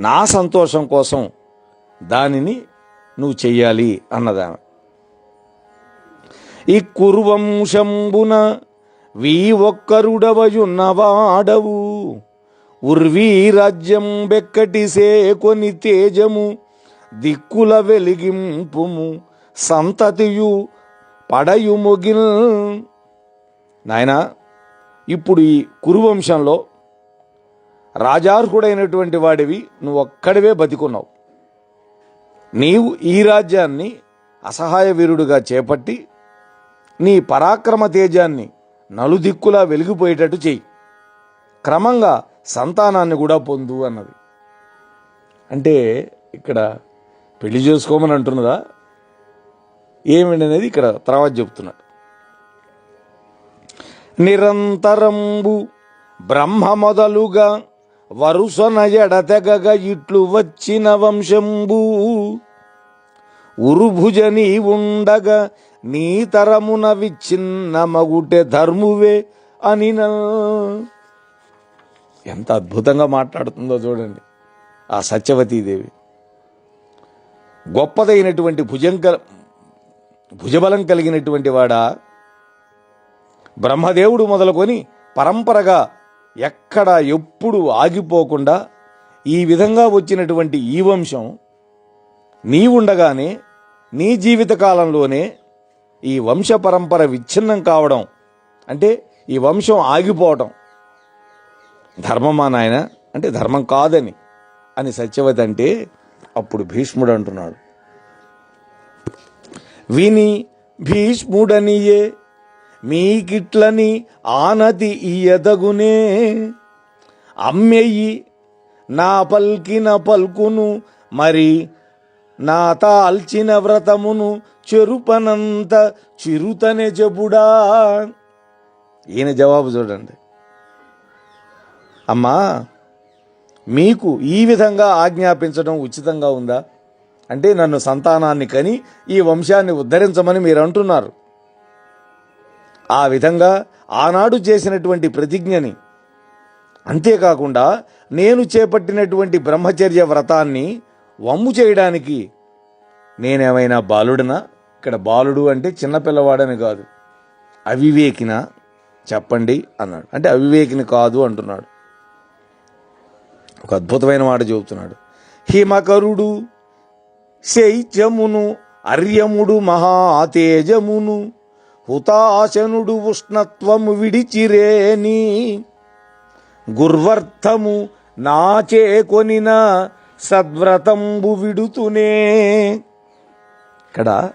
నా సంతోషం కోసం దానిని నువ్వు చెయ్యాలి అన్నదామె ఈ కురువంశంబున వీ ఒక్కరుడవయున్నవాడవు. ఉర్వీ రాజ్యం బెక్కటి సేకొని తేజము దిక్కుల వెలిగింపుము సంతతియు పడయు మొగిల్ నాయనా ఇప్పుడు ఈ కురువంశంలో రాజార్హుడైనటువంటి వాడివి నువ్వు ఒక్కడివే బతికున్నావు. నీవు ఈ రాజ్యాన్ని అసహాయ వీరుడుగా చేపట్టి నీ పరాక్రమ తేజాన్ని నలుదిక్కులా వెలిగిపోయేటట్టు చెయ్యి క్రమంగా సంతానాన్ని కూడా పొందు అన్నది. అంటే ఇక్కడ పెళ్ళి చేసుకోమని అంటున్నదా? ఏమిటి అనేది ఇక్కడ తర్వాత చెప్తున్నాడు నిరంతరంబు బ్రహ్మ మొదలుగా వరుసన ఎడతెగగ ఇట్లు వచ్చిన వంశంబు. ఉరుభుజని ఉండగా నీ తరమున విచ్ఛిన్న మగుటే ధర్మువే అని ఎంత అద్భుతంగా మాట్లాడుతుందో చూడండి ఆ సత్యవతీదేవి. గొప్పదైనటువంటి భుజంక భుజబలం కలిగినటువంటి వాడా. బ్రహ్మదేవుడు మొదలుకొని పరంపరగా ఎక్కడ ఎప్పుడు ఆగిపోకుండా ఈ విధంగా వచ్చినటువంటి ఈ వంశం నీ ఉండగానే నీ జీవిత కాలంలోనే ఈ వంశ పరంపర విచ్ఛిన్నం కావడం అంటే ఈ వంశం ఆగిపోవడం ధర్మమా నాయన? అంటే ధర్మం కాదని. అని సత్యవతి అంటే అప్పుడు భీష్ముడు అంటున్నాడు. విని భీష్ముడనియే మీకిట్లని ఆనతి ఇయదగునే అమ్మెయ్యి నా పల్కిన పల్కును మరి నా తాల్చిన వ్రతమును చెరుపనంత చిరుతనే చెబుడా ఈయన జవాబు చూడండి. అమ్మా మీకు ఈ విధంగా ఆజ్ఞాపించడం ఉచితంగా ఉందా? అంటే నన్ను సంతానాన్ని కని ఈ వంశాన్ని ఉద్ధరించమని మీరు అంటున్నారు ఆ విధంగా ఆనాడు చేసినటువంటి ప్రతిజ్ఞని. అంతేకాకుండా నేను చేపట్టినటువంటి బ్రహ్మచర్య వ్రతాన్ని వమ్ము చేయడానికి నేనేమైనా బాలుడనా? ఇక్కడ బాలుడు అంటే చిన్నపిల్లవాడని కాదు. అవివేకిన చెప్పండి అన్నాడు. అంటే అవివేకిని కాదు అంటున్నాడు. ఒక అద్భుతమైన మాట చెబుతున్నాడు. హిమకరుడు శైత్యమును అర్యముడు మహాతేజమును హుతాశనుడు ఉష్ణత్వము విడిచిరేని గుర్వర్థము నాచే కొనిన సద్వ్రతంబు విడుతునే. ఇక్కడ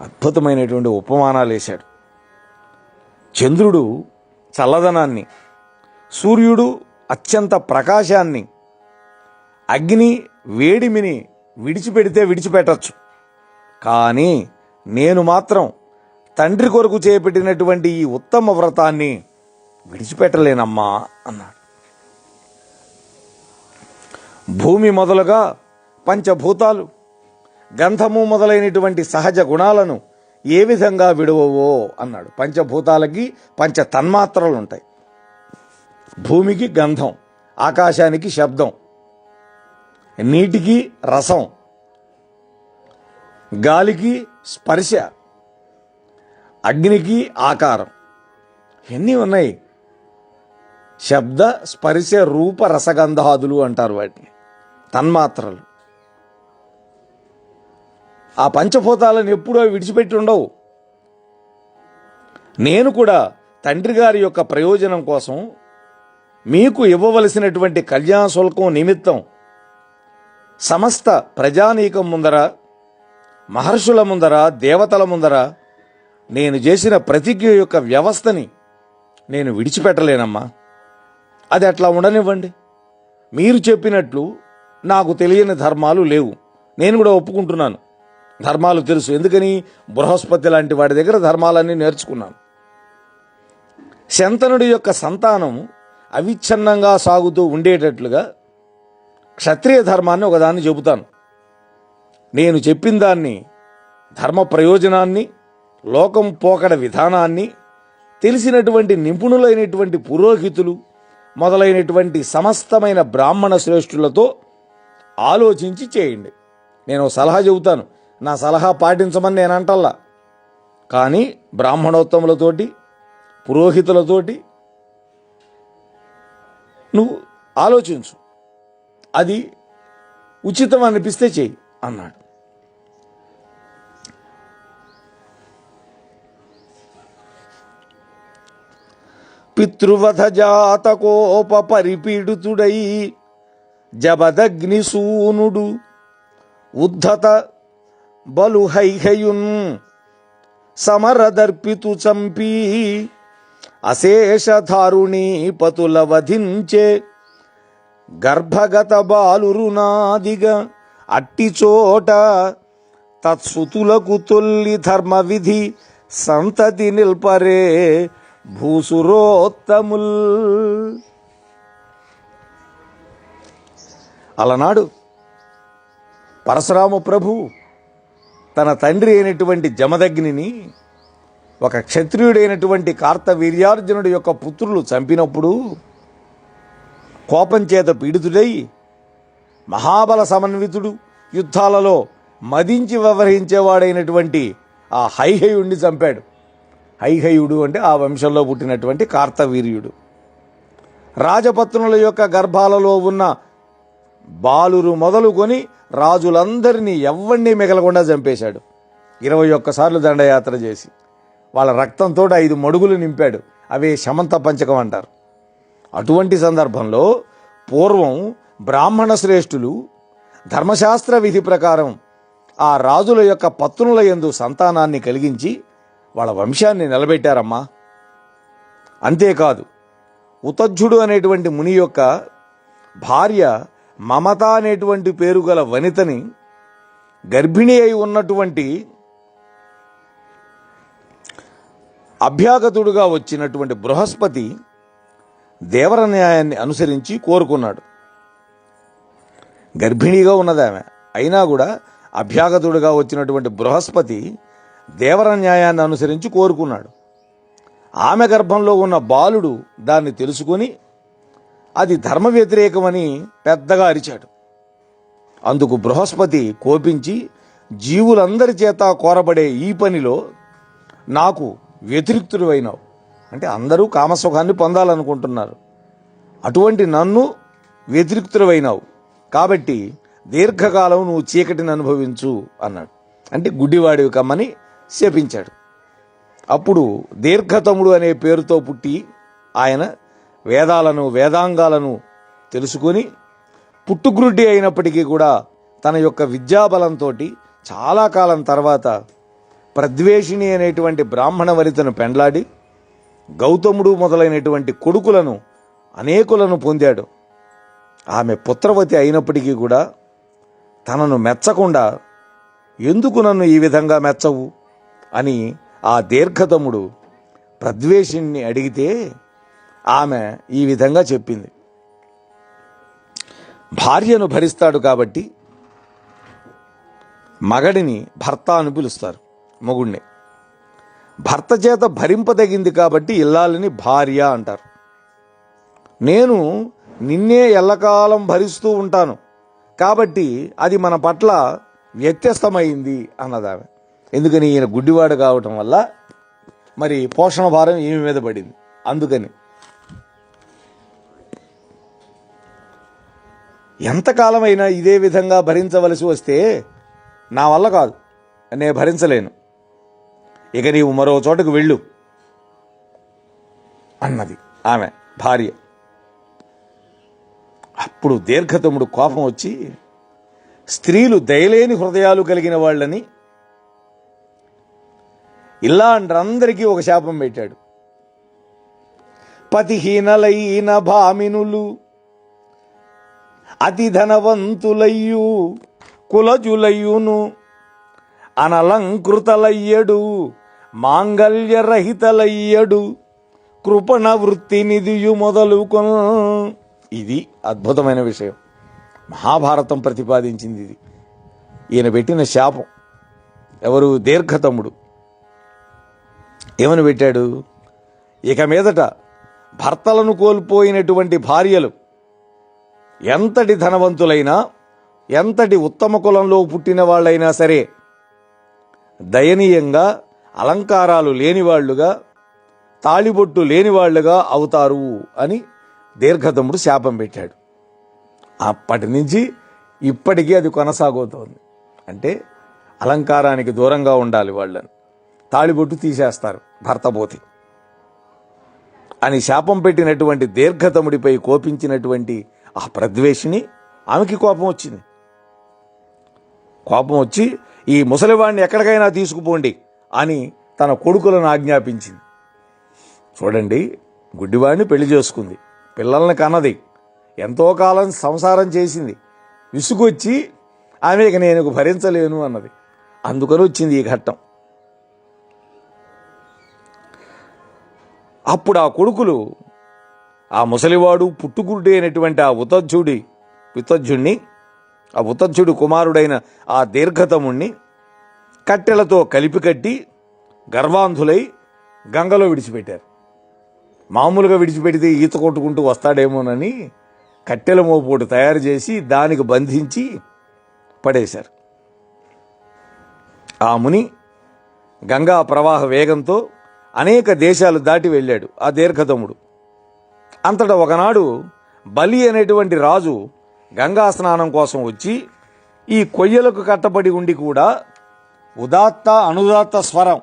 అద్భుతమైనటువంటి ఉపమానాలు వేశాడు. చంద్రుడు చల్లదనాన్ని సూర్యుడు అత్యంత ప్రకాశాన్ని అగ్ని వేడిమిని విడిచిపెడితే విడిచిపెట్టచ్చు. కానీ నేను మాత్రం తండ్రి కొరకు చేపట్టినటువంటి ఈ ఉత్తమ వ్రతాన్ని విడిచిపెట్టలేనమ్మా అన్నాడు. భూమి మొదలుగా పంచభూతాలు గంధము మొదలైనటువంటి సహజ గుణాలను ఏ విధంగా విడవవో అన్నాడు. పంచభూతాలకి పంచ తన్మాత్రలు ఉంటాయి భూమికి గంధం ఆకాశానికి శబ్దం నీటికి రసం గాలికి స్పర్శ అగ్నికి ఆకారం. ఎన్ని ఉన్నాయి? శబ్ద స్పర్శ రూప రసగంధాదులు అంటారు వాటిని. తన్మాత్రలు. ఆ పంచభూతాలను ఎప్పుడూ విడిచిపెట్టి ఉండవు. నేను కూడా తండ్రి గారి యొక్క ప్రయోజనం కోసం మీకు ఇవ్వవలసినటువంటి కళ్యాణ శుల్కం నిమిత్తం సమస్త ప్రజానీకం ముందర మహర్షుల ముందర దేవతల ముందర నేను చేసిన ప్రతిజ్ఞ యొక్క వ్యవస్థని నేను విడిచిపెట్టలేనమ్మా. అది అట్లా ఉండనివ్వండి. మీరు చెప్పినట్లు నాకు తెలియని ధర్మాలు లేవు. నేను కూడా ఒప్పుకుంటున్నాను. ధర్మాలు తెలుసు. ఎందుకని? బృహస్పతి లాంటి వాడి దగ్గర ధర్మాలన్నీ నేర్చుకున్నాను. శంతనుడి యొక్క సంతానం అవిచ్ఛిన్నంగా సాగుతూ ఉండేటట్లుగా క్షత్రియ ధర్మాన్ని ఒకదాన్ని చెబుతాను. నేను చెప్పిన దాన్ని ధర్మ ప్రయోజనాన్ని లోకం పోకడ విధానాన్ని తెలిసినటువంటి నిపుణులైనటువంటి పురోహితులు మొదలైనటువంటి సమస్తమైన బ్రాహ్మణ శ్రేష్ఠులతో ఆలోచించి చేయండి. నేను సలహా చెబుతాను. నా సలహా పాటించమని నేను అంటల్లా. కానీ బ్రాహ్మణోత్తములతోటి పురోహితులతోటి నువ్వు ఆలోచించు. అది ఉచితం అనిపిస్తే చెయ్యి అన్నాడు. పితృవధ జాతకోప పరిపీడుతుడై జబదగ్నిసూనుడు ఉద్ధత బలుహైహయున్ సమరదర్పితు చంపి అశేషధారుణీ పతుల వధించే గర్భగత బాలురునాదిగా అట్టిచోట తత్సుతులకు తొల్లి ధర్మవిధి సంతతి నిల్పరే భూసురోత్తముల్. అలనాడు పరశురామ ప్రభు తన తండ్రి అయినటువంటి జమదగ్నిని ఒక క్షత్రియుడైనటువంటి కార్తవీర్యార్జునుడి యొక్క పుత్రులు చంపినప్పుడు కోపం చేత పీడితుడై మహాబల సమన్వితుడు యుద్ధాలలో మదించి వ్యవహరించేవాడైనటువంటి ఆ హైహయుణ్ణి చంపాడు. హైహయుడు అంటే ఆ వంశంలో పుట్టినటువంటి కార్తవీర్యుడు. రాజపత్నుల యొక్క గర్భాలలో ఉన్న బాలురు మొదలుకొని రాజులందరినీ ఎవ్వడిని మిగలకుండా చంపేశాడు. ఇరవై ఒక్కసార్లు దండయాత్ర చేసి వాళ్ళ రక్తంతో ఐదు మడుగులు నింపాడు. అవే శమంత పంచకం అంటారు. అటువంటి సందర్భంలో పూర్వం బ్రాహ్మణ శ్రేష్ఠులు ధర్మశాస్త్ర విధి ప్రకారం ఆ రాజుల యొక్క పత్నుల యందు సంతానాన్ని కలిగించి వాళ్ళ వంశాన్ని నిలబెట్టారమ్మా. అంతేకాదు ఉతజ్జుడు అనేటువంటి ముని యొక్క భార్య మమత అనేటువంటి పేరు గల వనితని గర్భిణి అయి ఉన్నటువంటి అభ్యాగతుడుగా వచ్చినటువంటి బృహస్పతి దేవర న్యాయాన్ని అనుసరించి కోరుకున్నాడు. గర్భిణీగా ఉన్నదామె. అయినా కూడా అభ్యాగతుడుగా వచ్చినటువంటి బృహస్పతి దేవర న్యాయాన్ని అనుసరించి కోరుకున్నాడు. ఆమె గర్భంలో ఉన్న బాలుడు దాన్ని తెలుసుకొని అది ధర్మ వ్యతిరేకమని పెద్దగా అరిచాడు. అందుకు బృహస్పతి కోపించి జీవులందరి చేత కోరబడే ఈ పనిలో నాకు వ్యతిరిక్తుడు అయినావు అంటే అందరూ కామసుఖాన్ని పొందాలనుకుంటున్నారు. అటువంటి నన్ను వ్యతిరిక్తుడవైనావు కాబట్టి దీర్ఘకాలం నువ్వు చీకటిని అనుభవించు అన్నాడు. అంటే గుడ్డివాడివి కమ్మని శపించాడు. అప్పుడు దీర్ఘతముడు అనే పేరుతో పుట్టి ఆయన వేదాలను వేదాంగాలను తెలుసుకొని పుట్టుగ్రుడ్డి అయినప్పటికీ కూడా తన యొక్క విద్యాబలంతో చాలా కాలం తర్వాత ప్రద్వేషిణి అనేటువంటి బ్రాహ్మణ వరితను పెండ్లాడి గౌతముడు మొదలైనటువంటి కొడుకులను అనేకులను పొందాడు. ఆమె పుత్రవతి అయినప్పటికీ కూడా తనను మెచ్చకుండా ఎందుకు నన్ను ఈ విధంగా మెచ్చవు? అని ఆ దీర్ఘతముడు ప్రద్వేషిణ్ణి అడిగితే ఆమె ఈ విధంగా చెప్పింది. భార్యను భరిస్తాడు కాబట్టి మగడిని భర్త అని పిలుస్తారు మొగుణ్ణి. భర్త చేత భరింపదగింది కాబట్టి ఇల్లాలని భార్య అంటారు. నేను నిన్నే ఎల్లకాలం భరిస్తూ ఉంటాను కాబట్టి అది మన పట్ల వ్యత్యస్తమైంది అన్నదామె. ఎందుకని ఈయన గుడ్డివాడు కావటం వల్ల మరి పోషణ భారం ఈమె మీద పడింది. అందుకని ఎంతకాలమైనా ఇదే విధంగా భరించవలసి వస్తే నా వల్ల కాదు. నేను భరించలేను. ఇక నీవు మరో చోటకు వెళ్ళు అన్నది ఆమె భార్య. అప్పుడు దీర్ఘతముడు కోపం వచ్చి స్త్రీలు దయలేని హృదయాలు కలిగిన వాళ్ళని ఇలాంటి ఒక శాపం పెట్టాడు. పతిహీనలైన భామినులు అతి ధనవంతులయ్యు కులజులయ్యును అనలంకృతలయ్యడు మాంగళ్యరహితలయ్యడు కృపణ వృత్తి నిధియు మొదలుకొన ఇది అద్భుతమైన విషయం. మహాభారతం ప్రతిపాదించింది ఇది. ఈయన పెట్టిన శాపం. ఎవరు? దీర్ఘతముడు ఏమని పెట్టాడు? ఇక మీదట భర్తలను కోల్పోయినటువంటి భార్యలు ఎంతటి ధనవంతులైనా ఎంతటి ఉత్తమ కులంలో పుట్టిన వాళ్ళైనా సరే దయనీయంగా అలంకారాలు లేనివాళ్ళుగా తాళిబొట్టు లేనివాళ్ళుగా అవుతారు అని దీర్ఘతముడు శాపం పెట్టాడు. అప్పటి నుంచి ఇప్పటికీ అది కొనసాగుతోంది. అంటే అలంకారానికి దూరంగా ఉండాలి వాళ్ళని. తాళిబొట్టు తీసేస్తారు. భర్త పోతి అని శాపం పెట్టినటువంటి దీర్ఘతముడిపై కోపించినటువంటి ఆ ప్రద్వేషిని ఆమెకి కోపం వచ్చింది. కోపం వచ్చి ఈ ముసలివాడిని ఎక్కడికైనా తీసుకుపోండి అని తన కొడుకులను ఆజ్ఞాపించింది. చూడండి గుడ్డివాడిని పెళ్ళి చేసుకుంది. పిల్లల్ని కన్నది. ఎంతో కాలం సంసారం చేసింది. విసుగొచ్చి ఆమెకి నేను భరించలేను అన్నది. అందుకని వచ్చింది ఈ ఘట్టం. అప్పుడు ఆ కొడుకులు ఆ ముసలివాడు పుట్టుకురుడి అయినటువంటి ఆ ఉతజ్జుడి వితజ్జుణ్ణి ఆ ఉతజ్జుడు కుమారుడైన ఆ దీర్ఘతముణ్ణి కట్టెలతో కలిపి కట్టి గర్వాంధులై గంగలో విడిచిపెట్టారు. మామూలుగా విడిచిపెడితే ఈత కొట్టుకుంటూ వస్తాడేమోనని కట్టెల మోపోటు తయారు చేసి దానికి బంధించి పడేశారు. ఆ ముని గంగా ప్రవాహ వేగంతో అనేక దేశాలు దాటి వెళ్ళాడు ఆ దీర్ఘతముడు అంతటా ఒకనాడు బలి అనేటువంటి రాజు గంగా స్నానం కోసం వచ్చి ఈ కొయ్యలకు కట్టబడి ఉండి కూడా ఉదాత్త అనుదాత్త స్వరం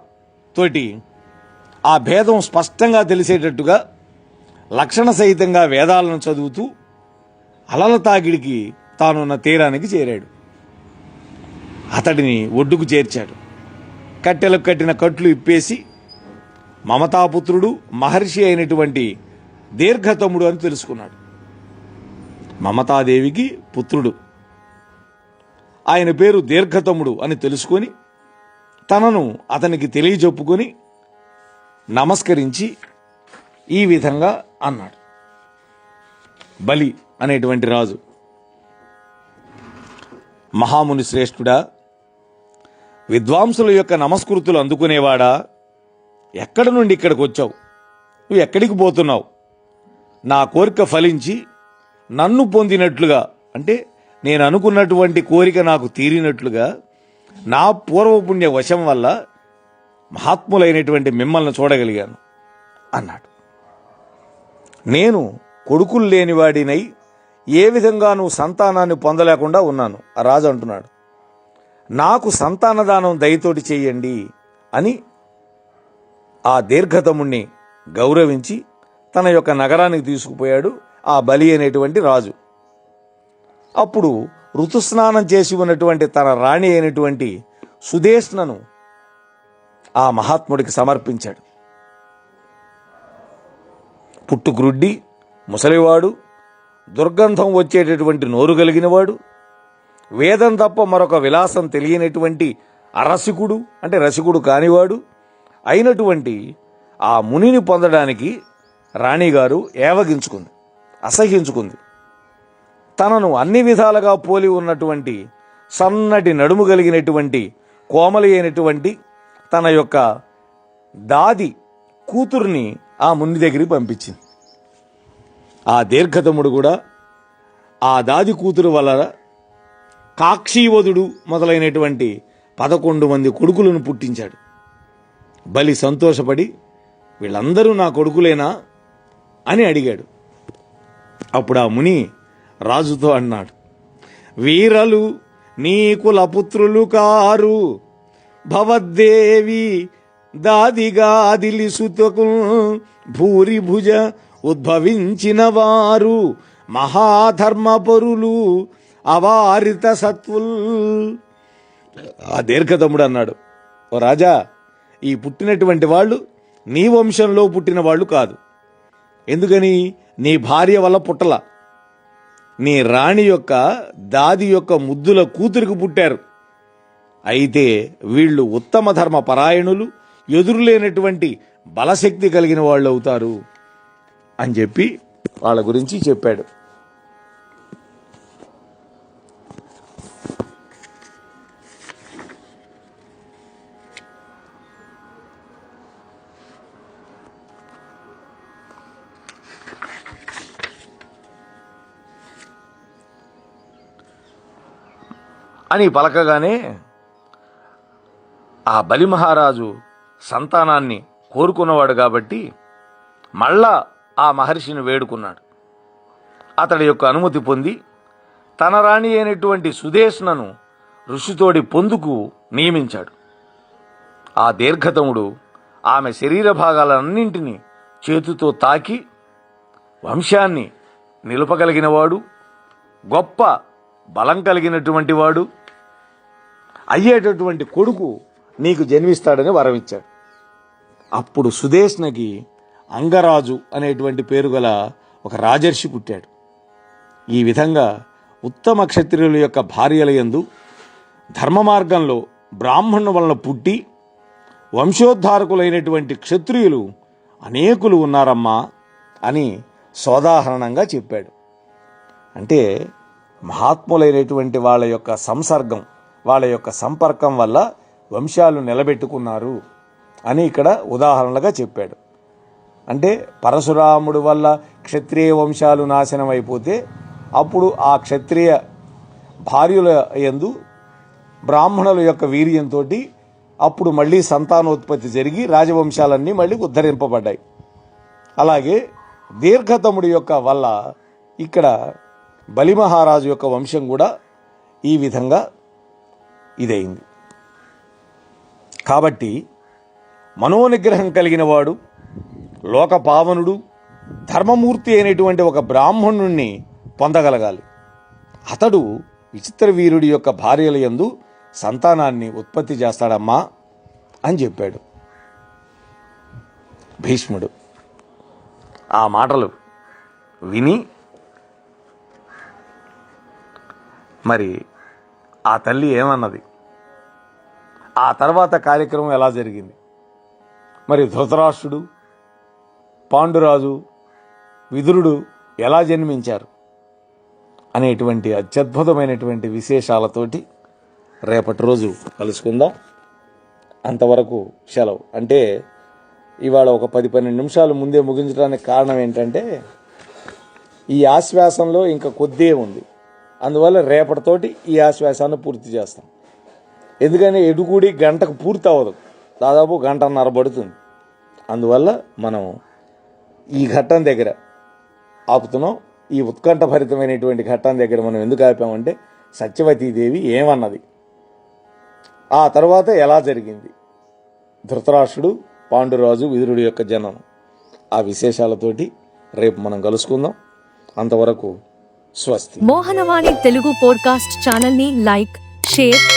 తోటి ఆ భేదం స్పష్టంగా తెలిసేటట్టుగా లక్షణ సహితంగా వేదాలను చదువుతూ అలల తాగిడికి తానున్న తీరానికి చేరాడు. అతడిని ఒడ్డుకు చేర్చాడు. కట్టెలకు కట్టిన కట్లు ఇప్పేసి మమతాపుత్రుడు మహర్షి అయినటువంటి దీర్ఘతముడు అని తెలుసుకున్నాడు. మమతాదేవికి పుత్రుడు. ఆయన పేరు దీర్ఘతముడు అని తెలుసుకొని తనను అతనికి తెలియజెప్పుకొని నమస్కరించి ఈ విధంగా అన్నాడు. బలి అనేటువంటి రాజు. మహాముని శ్రేష్ఠుడా విద్వాంసుల యొక్క నమస్కృతులు అందుకునేవాడా? ఎక్కడి నుండి ఇక్కడికి వచ్చావు? నువ్వు ఎక్కడికి పోతున్నావు? నా కోరిక ఫలించి నన్ను పొందినట్లుగా అంటే నేను అనుకున్నటువంటి కోరిక నాకు తీరినట్లుగా నా పూర్వపుణ్య వశం వల్ల మహాత్ములైనటువంటి మిమ్మల్ని చూడగలిగాను అన్నాడు. నేను కొడుకులు లేనివాడినై ఏ విధంగా నువ్వు సంతానాన్ని పొందలేకుండా ఉన్నాను? రాజు అంటున్నాడు. నాకు సంతానదానం దయతోటి చేయండి అని ఆ దీర్ఘతముణ్ణి గౌరవించి తన యొక్క నగరానికి తీసుకుపోయాడు ఆ బలి అనేటువంటి రాజు. అప్పుడు ఋతుస్నానం చేసి ఉన్నటువంటి తన రాణి అయినటువంటి సుదేష్ణను ఆ మహాత్ముడికి సమర్పించాడు. పుట్టుగ్రుడ్డి ముసలివాడు దుర్గంధం వచ్చేటటువంటి నోరు కలిగినవాడు వేదం తప్ప మరొక విలాసం తెలియనటువంటి అరసికుడు అంటే రసికుడు కానివాడు అయినటువంటి ఆ మునిని పొందడానికి రాణిగారు ఏవగించుకుంది అసహించుకుంది. తనను అన్ని విధాలుగా పోలి ఉన్నటువంటి సన్నటి నడుము కలిగినటువంటి కోమలి అయినటువంటి తన యొక్క దాది కూతుర్ని ఆ ముని దగ్గరికి పంపించింది. ఆ దీర్ఘతముడు కూడా ఆ దాది కూతురు వల్ల కాక్షీవధుడు మొదలైనటువంటి పదకొండు మంది కొడుకులను పుట్టించాడు. బలి సంతోషపడి వీళ్ళందరూ నా కొడుకులేనా అని అడిగాడు. అప్పుడు ఆ ముని రాజుతో అన్నాడు వీరలు నీ కులపుత్రులు కారు. భవద్దేవి దాదిగా దిలిసుతకు భూరి భుజ ఉద్భవించిన వారు మహాధర్మపరులు అవారిత సత్వుల్ ఆ దీర్ఘతముడు అన్నాడు ఓ రాజా ఈ పుట్టినటువంటి వాళ్ళు నీ వంశంలో పుట్టిన వాళ్ళు కాదు. ఎందుకని? నీ భార్య వల్ల పుట్టల. నీ రాణి యొక్క దాది యొక్క ముద్దుల కూతురికి పుట్టారు. అయితే వీళ్ళు ఉత్తమ ధర్మ పరాయణులు ఎదురులేనటువంటి బలశక్తి కలిగిన వాళ్ళు అవుతారు అని చెప్పి వాళ్ళ గురించి చెప్పాడు. అని పలకగానే ఆ బలి మహారాజు సంతానాన్ని కోరుకున్నవాడు కాబట్టి మళ్ళా ఆ మహర్షిని వేడుకున్నాడు. అతడి యొక్క అనుమతి పొంది తన రాణి అయినటువంటి సుదేష్ణను ఋషితోడి పొందుకు నియమించాడు. ఆ దీర్ఘతముడు ఆమె శరీర భాగాలన్నింటినీ చేతితో తాకి వంశాన్ని నిలుపగలిగినవాడు గొప్ప బలం కలిగినటువంటి వాడు అయ్యేటటువంటి కొడుకు నీకు జన్మిస్తాడని వరమిచ్చాడు. అప్పుడు సుదేష్ణకి అంగరాజు అనేటువంటి పేరు గల ఒక రాజర్షి పుట్టాడు. ఈ విధంగా ఉత్తమ క్షత్రియుల యొక్క భార్యల యందు ధర్మ మార్గంలో బ్రాహ్మణుల వలన పుట్టి వంశోద్ధారకులైనటువంటి క్షత్రియులు అనేకులు ఉన్నారమ్మా అని సోదాహరణంగా చెప్పాడు. అంటే మహాత్ములైనటువంటి వాళ్ళ యొక్క సంసర్గం వాళ్ళ యొక్క సంపర్కం వల్ల వంశాలు నిలబెట్టుకున్నారు అని ఇక్కడ ఉదాహరణగా చెప్పాడు. అంటే పరశురాముడు వల్ల క్షత్రియ వంశాలు నాశనం అయిపోతే అప్పుడు ఆ క్షత్రియ భార్యుల యందు బ్రాహ్మణుల యొక్క వీర్యంతో అప్పుడు మళ్ళీ సంతానోత్పత్తి జరిగి రాజవంశాలన్నీ మళ్ళీ ఉద్ధరింపబడ్డాయి. అలాగే దీర్ఘతముడి యొక్క వల్ల ఇక్కడ బలిమహారాజు యొక్క వంశం కూడా ఈ విధంగా ఇదైంది. కాబట్టి మనోనిగ్రహం కలిగిన వాడు లోకపావనుడు ధర్మమూర్తి అయినటువంటి ఒక బ్రాహ్మణుణ్ణి పొందగలగాలి. అతడు విచిత్ర వీరుడి యొక్క భార్యల యందు సంతానాన్ని ఉత్పత్తి చేస్తాడమ్మా అని చెప్పాడు. భీష్ముడు ఆ మాటలు విని మరి ఆ తల్లి ఏమన్నది? ఆ తర్వాత కార్యక్రమం ఎలా జరిగింది? మరి ధృతరాష్ట్రుడు పాండురాజు విదురుడు ఎలా జన్మించారు? అనేటువంటి అత్యద్భుతమైనటువంటి విశేషాలతోటి రేపటి రోజు కలుసుకుందాం. అంతవరకు సెలవు. అంటే ఇవాళ ఒక పది పన్నెండు నిమిషాలు ముందే ముగించడానికి కారణం ఏంటంటే ఈ ఆశ్వాసంలో ఇంకా కొద్దే ఉంది. అందువల్ల రేపటితోటి ఈ ఆశ్వాసాన్ని పూర్తి చేస్తాం. ఎందుకని ఎడుగుడి గంటకు పూర్తి అవ్వదు దాదాపు గంటన్నర పడుతుంది. అందువల్ల మనం ఈ ఘట్టం దగ్గర ఆపుతున్నాం. ఈ ఉత్కంఠభరితమైనటువంటి ఘట్టం దగ్గర మనం ఎందుకు ఆపామంటే సత్యవతీదేవి ఏమన్నది. ఆ తర్వాత ఎలా జరిగింది? ధృతరాష్ట్రుడు పాండురాజు విదురుడి యొక్క జననం ఆ విశేషాలతోటి రేపు మనం కలుసుకుందాం. అంతవరకు స్వస్తి. మోహనవాణి తెలుగు పోడ్కాస్ట్ ఛానల్ని లైక్ షేర్